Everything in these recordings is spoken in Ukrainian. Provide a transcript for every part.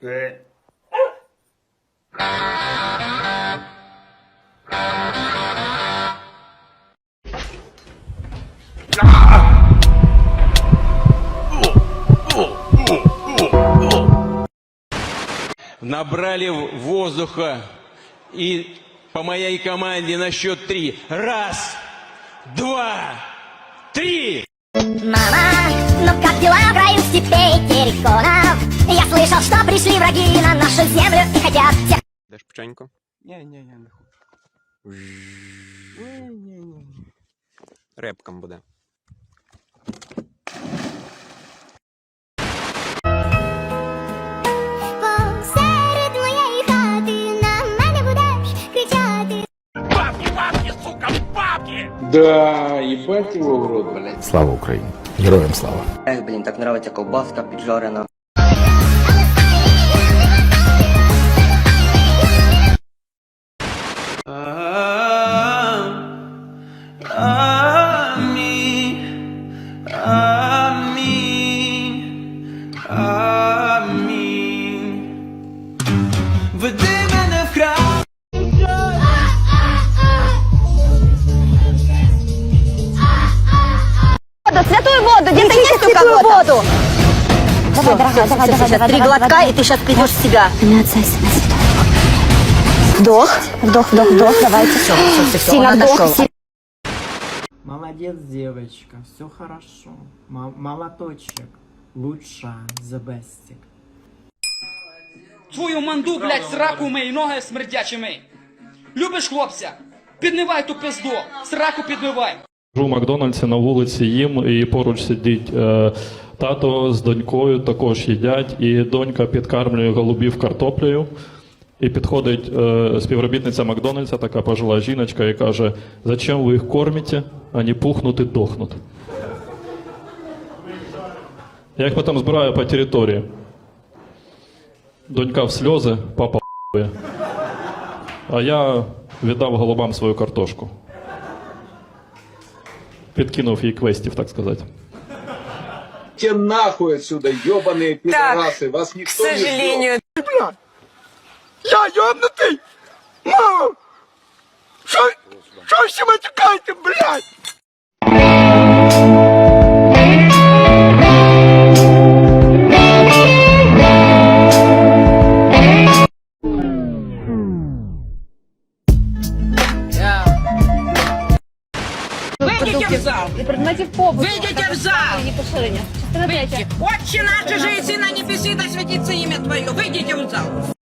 Э. Набрали воздуха и по моей команде на счет три. Раз, два, три! Мама, ну как дела в Даш печеньку? Не-не-не, хочу. Не-не-не. Репком буде. Посеред моєї хати на мене будеш кричати. Да, ебать его в рот, блядь. Слава Україні! Героям слава! Ех, блін, так нравиться ковбаска піджарена. Святую воду, где-то есть у кого-то? воду. Давай, дорогая, давай, давай, давай. Три глотка, и ты сейчас придешь в себя. Не отцайся на святую Вдох, вдох, вдох, вдох, давайте. Все, все, все, Сильно вдох, сильно. Молодец, девочка, все хорошо. Мо- молоточек. Лучше, the best. Твою манду, блядь, сраку мий, ноги смердячі мий. Любиш хлопця? Підмивай ту пизду, сраку підмивай. В Макдональдсі на вулиці їм, і поруч сидить е, тато з донькою, також їдять, і донька підкармлює голубів картоплею. І підходить е, співробітниця Макдональдса, така пожила жіночка, і каже: Зачем ви їх кормите? Вони пухнуть і дохнуть. Я їх потім збираю по території. Донька в сльози, папа. А я віддав голубам свою картошку. Підкинув їй квестів, так сказати. Те нахуй отсюда, ебаные пидорасы. Вас К никто не ждет. сожалению, Я ёбнутый! Мама! Что, что все матюкаете, блядь? выйдите в зал. Выйдите в зал. Выйдите. Отче наш, же и на небеси, да святится имя Твое. Выйдите в зал.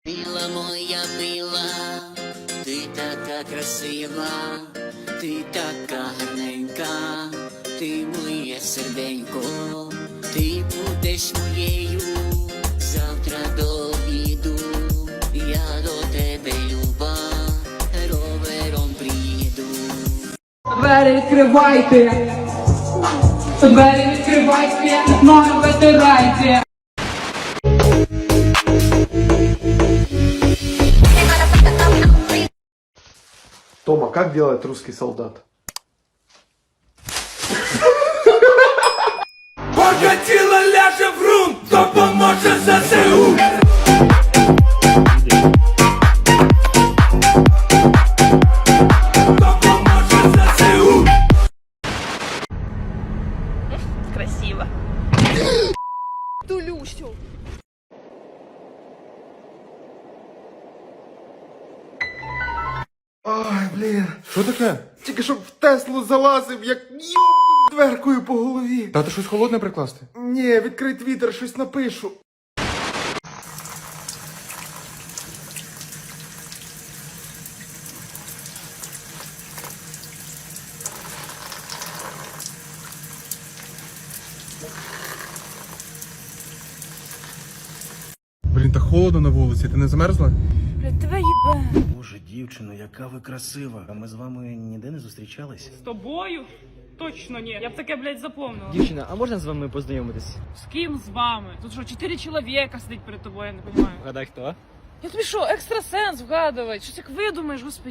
Мила моя мила, ти така красива, ти така гарненька, ти моє серденько, ти будеш моєю Двері відкривайте. Двері відкривайте. Ноги витирайте. Тома, как делает русский солдат? Красиво. Ай, блін. Що таке? Тільки щоб в Теслу залазив, як дверкою по голові. Та ти щось холодне прикласти? Ні, відкрий твіттер, щось напишу. Блін, так холодно на вулиці, ти не замерзла? Боже, дівчино, яка ви красива. А ми з вами ніде не зустрічались? З тобою? Точно ні. Я б таке, блядь, запомнила. Дівчина, а можна з вами познайомитись? З ким з вами? Тут що, чотири чоловіка сидить перед тобою, я не розумію. Гадай хто? Я тобі що, екстрасенс вгадувати? Щось як видумаєш, господи.